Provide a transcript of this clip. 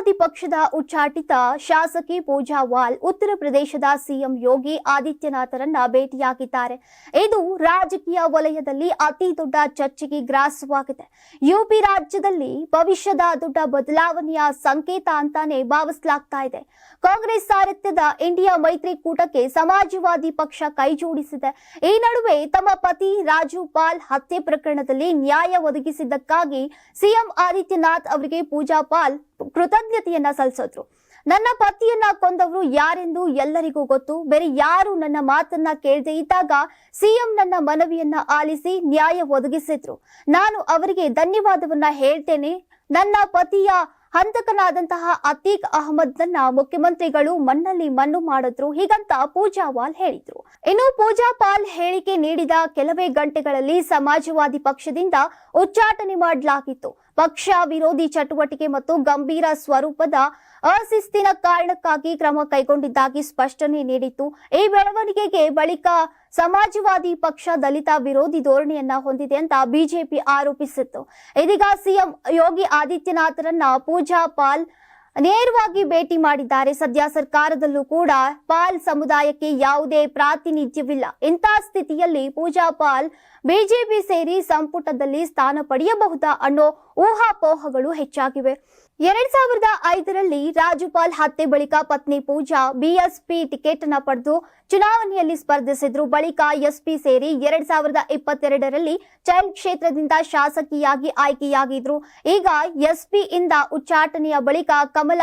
ಸಮಾಜವಾದಿ ಪಕ್ಷದ ಉಚ್ಚಾಟಿತ ಶಾಸಕಿ ಪೂಜಾ ವಾಲ್ ಉತ್ತರ ಪ್ರದೇಶದ ಸಿಎಂ ಯೋಗಿ ಆದಿತ್ಯನಾಥರನ್ನ ಭೇಟಿಯಾಗಿದ್ದಾರೆ. ಇದು ರಾಜಕೀಯ ವಲಯದಲ್ಲಿ ಅತಿ ದೊಡ್ಡ ಚರ್ಚೆಗೆ ಗ್ರಾಸವಾಗಿದೆ. ಯುಪಿ ರಾಜ್ಯದಲ್ಲಿ ಭವಿಷ್ಯದ ದೊಡ್ಡ ಬದಲಾವಣೆಯ ಸಂಕೇತ ಅಂತಾನೆ ಭಾವಿಸಲಾಗ್ತಾ ಇದೆ. ಕಾಂಗ್ರೆಸ್ ಸಾರಥ್ಯದ ಇಂಡಿಯಾ ಮೈತ್ರಿಕೂಟಕ್ಕೆ ಸಮಾಜವಾದಿ ಪಕ್ಷ ಕೈಜೋಡಿಸಿದೆ ಈ ನಡುವೆ ತಮ್ಮ ಪತಿ ರಾಜು ಪಾಲ್ ಹತ್ಯೆ ಪ್ರಕರಣದಲ್ಲಿ ನ್ಯಾಯ ಒದಗಿಸಿದ್ದಕ್ಕಾಗಿ ಸಿಎಂ ಆದಿತ್ಯನಾಥ್ ಅವರಿಗೆ ಪೂಜಾ ಪಾಲ್ ಕೃತಜ್ಞತೆಯನ್ನ ಸಲ್ಲಿಸಿದ್ರು ನನ್ನ ಪತಿಯನ್ನ ಕೊಂದವರು ಯಾರೆಂದು ಎಲ್ಲರಿಗೂ ಗೊತ್ತು. ಬೇರೆ ಯಾರು ನನ್ನ ಮಾತನ್ನ ಕೇಳದೆ ಇದ್ದಾಗ ಸಿಎಂ ನನ್ನ ಮನವಿಯನ್ನ ಆಲಿಸಿ ನ್ಯಾಯ ಒದಗಿಸಿದ್ರು. ನಾನು ಅವರಿಗೆ ಧನ್ಯವಾದವನ್ನ ಹೇಳ್ತೇನೆ. ನನ್ನ ಪತಿಯ ಹಂತಕನಾದಂತಹ ಅತೀಕ್ ಅಹಮದ್ ನನ್ನ ಮುಖ್ಯಮಂತ್ರಿಗಳು ಮಣ್ಣಲ್ಲಿ ಮಣ್ಣು ಮಾಡಿದ್ರು. ಹೀಗಂತ ಪೂಜಾ ವಾಲ್ ಹೇಳಿದ್ರು. ಇನ್ನು ಪೂಜಾ ಪಾಲ್ ಹೇಳಿಕೆ ನೀಡಿದ ಕೆಲವೇ ಗಂಟೆಗಳಲ್ಲಿ ಸಮಾಜವಾದಿ ಪಕ್ಷದಿಂದ ಉಚ್ಚಾಟನೆ ಮಾಡಲಾಗಿತ್ತು. ಪಕ್ಷ ವಿರೋಧಿ ಚಟುವಟಿಕೆ ಮತ್ತು ಗಂಭೀರ ಸ್ವರೂಪದ ಅಶಿಸ್ತಿನ ಕಾರಣಕ್ಕಾಗಿ ಕ್ರಮ ಕೈಗೊಂಡಿದ್ದಾಗಿ ಸ್ಪಷ್ಟನೆ ನೀಡಿತ್ತು. ಈ ಬೆಳವಣಿಗೆಗೆ ಬಳಿಕ ಸಮಾಜವಾದಿ ಪಕ್ಷ ದಲಿತ ವಿರೋಧಿ ಧೋರಣೆಯನ್ನ ಹೊಂದಿದೆ ಅಂತ ಬಿಜೆಪಿ ಆರೋಪಿಸಿತ್ತು. ಇದೀಗ ಸಿಎಂ ಯೋಗಿ ಆದಿತ್ಯನಾಥರನ್ನ ಪೂಜಾ ಪಾಲ್ ನೇರವಾಗಿ ಭೇಟಿ ಮಾಡಿದ್ದಾರೆ. ಸದ್ಯ ಸರ್ಕಾರದಲ್ಲೂ ಕೂಡ ಪಾಲ್ ಸಮುದಾಯಕ್ಕೆ ಯಾವುದೇ ಪ್ರಾತಿನಿಧ್ಯವಿಲ್ಲ. ಇಂತಹ ಸ್ಥಿತಿಯಲ್ಲಿ ಪೂಜಾ ಪಾಲ್ ಬಿಜೆಪಿ ಸೇರಿ ಸಂಪುಟದಲ್ಲಿ ಸ್ಥಾನ ಪಡೆಯಬಹುದಾ ಅನ್ನೋ ಊಹಾಪೋಹಗಳು ಹೆಚ್ಚಾಗಿವೆ. ಎರಡ್ ಸಾವಿರದ ಐದರಲ್ಲಿ ರಾಜುಪಾಲ್ ಹತ್ಯೆ ಬಳಿಕ ಪತ್ನಿ ಪೂಜಾ ಬಿಎಸ್ಪಿ ಟಿಕೆಟ್ ಅನ್ನು ಪಡೆದು ಚುನಾವಣೆಯಲ್ಲಿ ಸ್ಪರ್ಧಿಸಿದ್ರು ಬಳಿಕ ಎಸ್ಪಿ ಸೇರಿ ಎರಡ್ ಸಾವಿರದ ಇಪ್ಪತ್ತೆರಡರಲ್ಲಿ ಚೈಲ್ಡ್ ಕ್ಷೇತ್ರದಿಂದ ಶಾಸಕಿಯಾಗಿ ಆಯ್ಕೆಯಾಗಿದ್ರು. ಈಗ ಎಸ್ಪಿ ಇಂದ ಉಚ್ಚಾಟನೆಯ ಬಳಿಕ ಕಮಲ